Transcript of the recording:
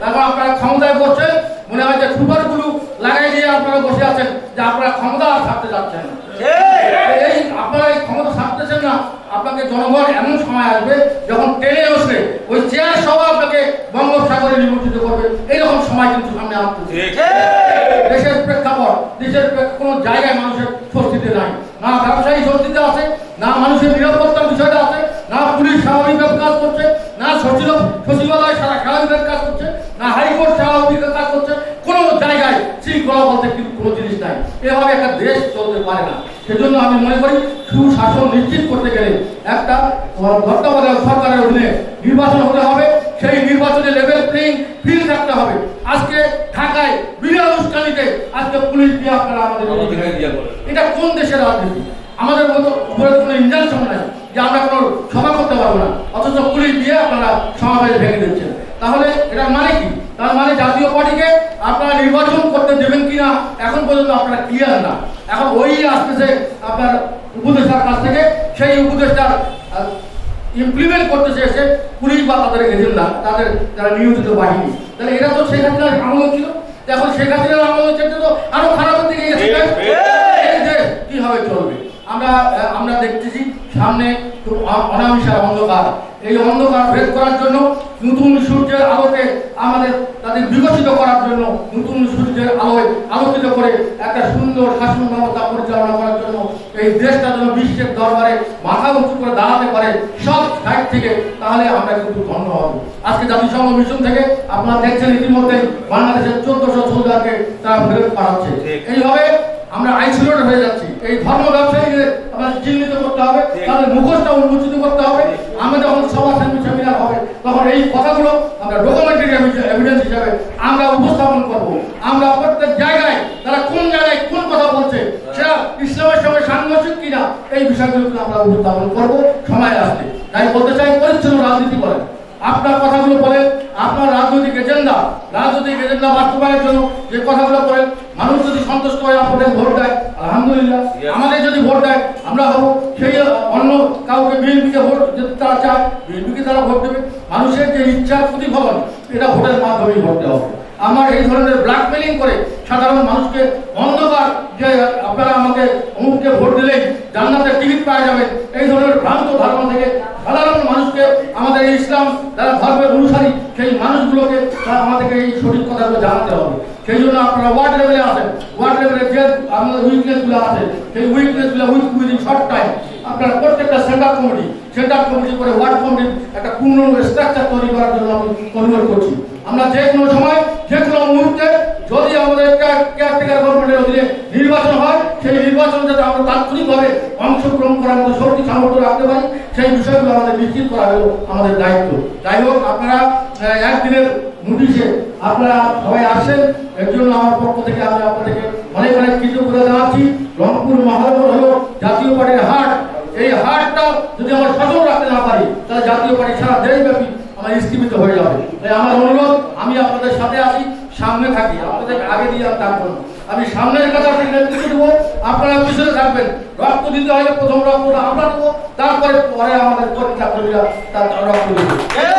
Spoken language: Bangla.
তারপর আপনারা ক্ষমতায় বসছেন মনে হয় যে সুপারগুলো লাগাই দিয়ে আপনারা বসে আছেন যে আপনারা ক্ষমতা আর ছাড়তে যাচ্ছেন এই! আপনারা এই ক্ষমতা ছাড়তেছেন না আপনাকে জনগণ এমন সময় আসবে যখন টেনে বসবে ওই চেয়ার সহ আপনাকে বঙ্গোপসাগরে নিমন্ত্রিত করবে। এইরকম সময় কিন্তু সামনে আসতেছে। দেশের প্রেক্ষাপট দেশের কোনো জায়গায় মানুষের স্বস্তিতে নাই। না ব্যবসায়ী স্বস্তিতে আছে না মানুষের নিরাপত্তার বিষয়টা আছে না পুলিশ স্বাভাবিকভাবে কাজ করছে না সচিব সচিবালয় সারা স্বাভাবিকভাবে কাজ করছে না হাইকোর্ট স্বাভাবিকভাবে কাজ করছে কোনো জায়গায় শৃঙ্খলা বলতে কিন্তু কোনো জিনিস এভাবে একটা দেশ চলতে পারে না। সেজন্য আমি মনে করি সুশাসন নিশ্চিত করতে গেলে একটা তত্ত্বাবধায়ক সরকারের অধীনে নির্বাচন হতে হবে। সেই নির্বাচনে লেভেল প্লেইং ফিল্ড থাকতে হবে। আজকে ঢাকায় বিনা উস্কানিতে আজকে পুলিশ দিয়ে আপনারা আমাদের এটা কোন দেশের রাজনীতি? আমাদের মতো উপরে কোনো ইনজাংশন নাই যে আমরা কোনো সভা করতে পারব না অথচ পুলিশ দিয়ে আপনারা সমাবেশ ভেঙে দিচ্ছেন। তাহলে এটা মানে কি? তার মানে জাতীয় পার্টিকে আপনারা নির্বাচন করতে কিনা এখন পর্যন্ত আপনারা ক্লিয়ার না। এখন ওই আসতেছে আপনার উপদেষ্টার কাছ থেকে সেই উপদেষ্টার ইমপ্লিমেন্ট করতেছে এসে পুলিশ বা তাদের এজেন্ডা তাদের যারা নিয়োজিত বাহিনী। তাহলে এটা তো শেখ হাসিনার আমল ছিল এখন শেখ হাসিনার আমল হচ্ছে তো আরও খারাপের দিকে গেছে কি হবে চলবে। আমরা আমরা দেখতেছি সামনে অনামিশার অন্ধকার। এই অন্ধকার ভেদ করার জন্য নতুন সূর্যের আলোকে আমাদের তাদের বিকশিত করার জন্য নতুন সূর্যের আলোয় আলোকিত করে একটা সুন্দর শাসন ব্যবস্থা পরিচালনা করার জন্য এই দেশটা যেন বিশ্বের দরবারে মাথা উঁচু করে দাঁড়াতে পারে সব সাইড থেকে তাহলে আমরা কিন্তু ধন্য হব। আজকে জাতিসংঘ মিশন থেকে আপনারা দেখছেন ইতিমধ্যে বাংলাদেশের চোদ্দশো সোলজারকে তারা ফেরত পাঠাচ্ছে। এইভাবে আমরা আইসোলেট হয়ে যাচ্ছি। এই ধর্ম ব্যবসায়ীদের আমাদের চিহ্নিত করতে হবে, তাদের মুখোশটা উন্মোচিত করতে হবে। আমরা যখন সভা সেমিনার হবে, তখন এই কথাগুলো আমরা ডকুমেন্টারি এভিডেন্স হিসাবে আমরা উপস্থাপন করব। আমরা প্রত্যেক জায়গায় তারা কোন জায়গায় কোন কথা বলছে, সেটা ইসলামের সঙ্গে সাংঘর্ষিক কিনা, এই বিষয়গুলোকে আমরা উপস্থাপন করব সময় আসবে তাই বলতে চাই, পরিচ্ছন্ন রাজনীতি করেন। আপনার কথাগুলো বলেন, আপনার রাজনৈতিক এজেন্ডা রাজনৈতিক এজেন্ডা বাস্তবায়নের জন্য যে কথাগুলো বলেন মানুষ যদি সন্তুষ্ট হয় আপনাদের ভোট দেয়। আলহামদুলিল্লাহ। আমাদের যদি ভোট দেয় আমরা হব সেই অন্য কাউকে বিএনপিকে ভোট যদি তারা চায় বিএনপিকে তারা ভোট দেবে। মানুষের যে ইচ্ছার প্রতিফলন এটা ভোটের মাধ্যমেই ভোট দেওয়া হবে। আমার এই ধরনের ব্ল্যাকমেলিং করে সাধারণ মানুষকে অন্ধকার যে আপনারা আমাকে অমুককে ভোট দিলেই জান্নাতের টিকিট পাওয়া যাবে এই ধরনের ভ্রান্ত ধারণা থেকে সাধারণ মানুষকে আমাদের ইসলাম যারা ধর্মের অনুসারী সেই মানুষগুলোকে তারা আমাদেরকে এই সঠিক কথাগুলো জানাতে হবে। সেই জন্য আপনারা ওয়ার্ড লেভেলে আসেন। ওয়ার্ড লেভেলে যে আমাদের উইকনেসগুলো আছে, সেই উইকনেসগুলো উইথ উইদিন শর্ট টাইম আপনারা প্রত্যেকটা সেন্টার কমিটি সেন্টার কমিটি করে ওয়ার্ড কমিটির একটা পূর্ণ স্ট্রাকচার তৈরি করার জন্য আমি অনুরোধ করছি। আমরা যে কোনো সময়, যে কোনো মুহূর্তে যদি আমাদের কেয়ারটেকার গভর্নমেন্টের অধীনে নির্বাচন হয়, সেই নির্বাচন যাতে আমরা তাৎক্ষণিকভাবে অংশগ্রহণ করার মতো শক্তি, সামর্থ্য রাখতে পারি, সেই বিষয়গুলো আমাদের নিশ্চিত করা হলো আমাদের দায়িত্ব। যাই হোক, আপনারা একদিনের নোটিশে আপনারা সবাই আসেন। এর জন্য আমার পক্ষ থেকে আমি আপনাদেরকে অনেক অনেক কৃতজ্ঞতা জানাচ্ছি। রংপুর মহানগর হলো জাতীয় পার্টির হাট। এই হাটটা যদি আমরা সচল রাখতে না পারি, তাহলে জাতীয় পার্টি সারা দেশব্যাপী আমার স্থিমিত হয়ে যাবে। তাই আমার অনুরোধ, আমি আপনাদের সাথে আছি, সামনে থাকি। আপনাদের আগে দিয়ে আমি থাকব না আমি সামনের কথা নেতৃত্ব দেবো। আপনারা পিছনে থাকবেন। রক্ত দিতে হয় প্রথম রক্তটা আমরা দেবো। তারপরে, পরে আমাদের পরীক্ষা কর্মীরা তার রক্ত দেবে।